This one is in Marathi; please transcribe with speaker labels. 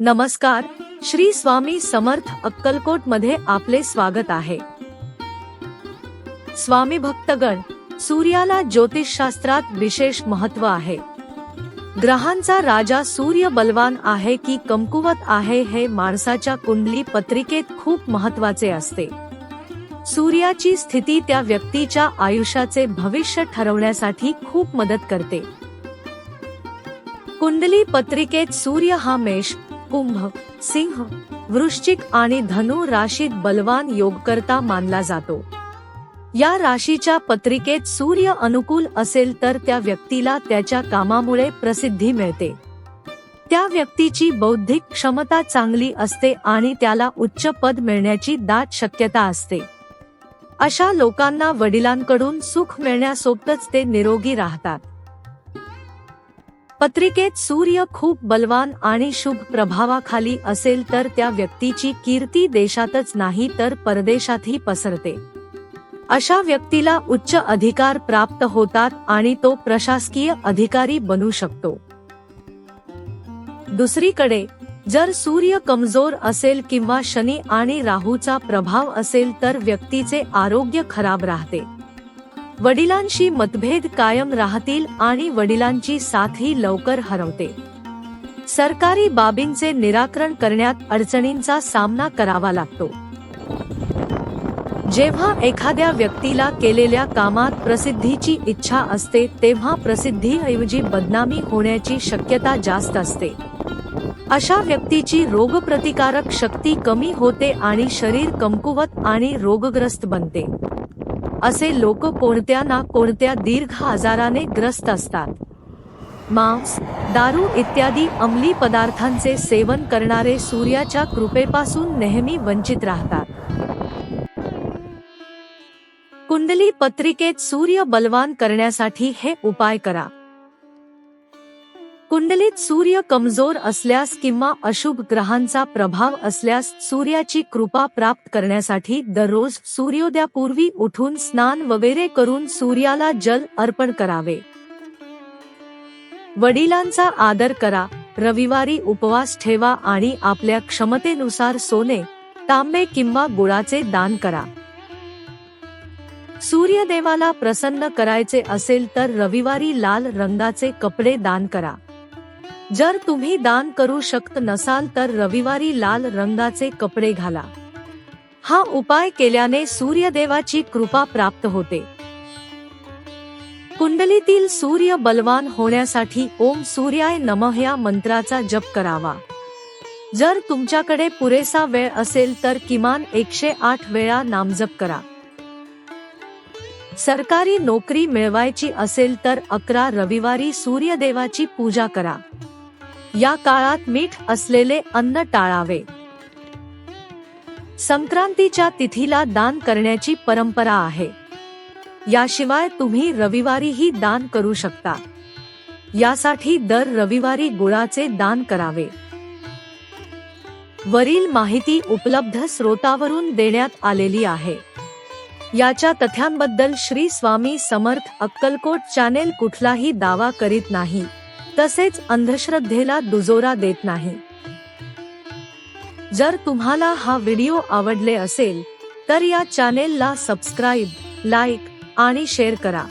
Speaker 1: नमस्कार श्री स्वामी समर्थ अक्कलकोटमध्ये आपले स्वागत आहे. स्वामी भक्तगण सूर्याला ज्योतिषशास्त्रात विशेष महत्त्व आहे. ग्रहांचा राजा सूर्य बलवान आहे की कमकुवत आहे हे माणसाच्या कुंडली पत्रिकेत खूप महत्त्वाचे असते. सूर्याची स्थिती त्या व्यक्तीच्या आयुष्याचे भविष्य ठरवण्यासाठी खूप मदत करते. कुंडली पत्रिकेत सूर्य हा मेष कुंभ सिंह वृश्चिक आणि धनु राशीत बलवान योगकर्ता मानला जातो. या राशीच्या पत्रिकेत सूर्य अनुकूल असेल तर त्या व्यक्तीला त्याच्या कामामुळे प्रसिद्धी मिळते. त्या व्यक्तीची बौद्धिक क्षमता चांगली असते आणि त्याला उच्च पद मिळण्याची दाट शक्यता असते. अशा लोकांना वडिलांकडून सुख मिळण्यासोबतच ते निरोगी राहतात. पत्रिकेत सूर्य खूप बलवान आणि शुभ प्रभावाखाली असेल तर त्या व्यक्तीची कीर्ती देशातच नाही तर परदेशातही पसरते. अशा व्यक्तीला उच्च अधिकार प्राप्त होतात आणि तो प्रशासकीय अधिकारी बनू शकतो. दुसरीकडे जर सूर्य कमजोर असेल किंवा शनी आणि राहूचा प्रभाव असेल तर व्यक्तीचे आरोग्य खराब राहते. वडिलांशी मतभेद कायम राहतील आणि वडिलांची साथही लवकर हरवते. सरकारी बाबींचे निराकरण करण्यात अडचणींचा सामना करावा लागतो. जेव्हा एखाद्या व्यक्तीला केलेल्या कामात प्रसिद्धीची इच्छा असते तेव्हा प्रसिद्धीऐवजी बदनामी होण्याची शक्यता जास्त असते. अशा व्यक्तीची रोगप्रतिकारक शक्ती कमी होते आणि शरीर कमकुवत आणि रोगग्रस्त बनते. असे लोक कोणत्या ना कोणत्या दीर्घ आजाराने ग्रस्त असतात. मांस दारू इत्यादी अंमली पदार्थांचे सेवन करणारे सूर्याच्या कृपेपासून नेहमी वंचित राहतात. कुंडली पत्रिकेत सूर्य बलवान करण्यासाठी हे उपाय करा. कुंडलीत सूर्य कमजोर असल्यास किंवा अशुभ ग्रहांचा प्रभाव असल्यास सूर्याची कृपा प्राप्त करण्यासाठी दररोज सूर्योदयापूर्वी उठून स्नान वगैरे करून सूर्याला जल अर्पण करावे. वडिलांचा आदर करा. रविवारी उपवास ठेवा आणि आपल्या क्षमतेनुसार सोने तांबे किंवा गुळाचे दान करा. सूर्यदेवाला प्रसन्न करायचे असेल तर रविवारी लाल रंगाचे कपडे दान करा. जर तुम्ही दान करू शकत नसाल तर रविवारी लाल रंगाचे कपडे घाला. हा उपाय केल्याने सूर्यदेवाची कृपा प्राप्त होते. कुंडलीतील सूर्य बलवान होण्यासाठी ओम सूर्याय नमः या मंत्राचा जप करावा. जर तुमच्याकडे पुरेसा वेळ असेल तर किमान एकशे आठ वेळा नामजप करा. सरकारी नोकरी मिळवायची असेल तर अकरा रविवारी सूर्यदेवाची पूजा करा. या काळात मीठ असलेले अन्न टाळावे. संक्रांतीच्या तिथीला दान करण्याची परंपरा आहे. याशिवाय तुम्ही रविवारीही दान करू शकता. यासाठी दर रविवारी गुळाचे दान करावे. वरील माहिती उपलब्ध स्रोतावरून देण्यात आलेली आहे. याच्या तथ्यांबद्दल श्री स्वामी समर्थ अक्कलकोट चॅनेल कुठलाही दावा करीत नाही. तसेच अंधश्रद्धेला दुजोरा देत नाही. जर तुम्हाला हा व्हिडिओ आवडले असेल तर या चॅनेलला सबस्क्राईब लाईक आणि शेअर करा.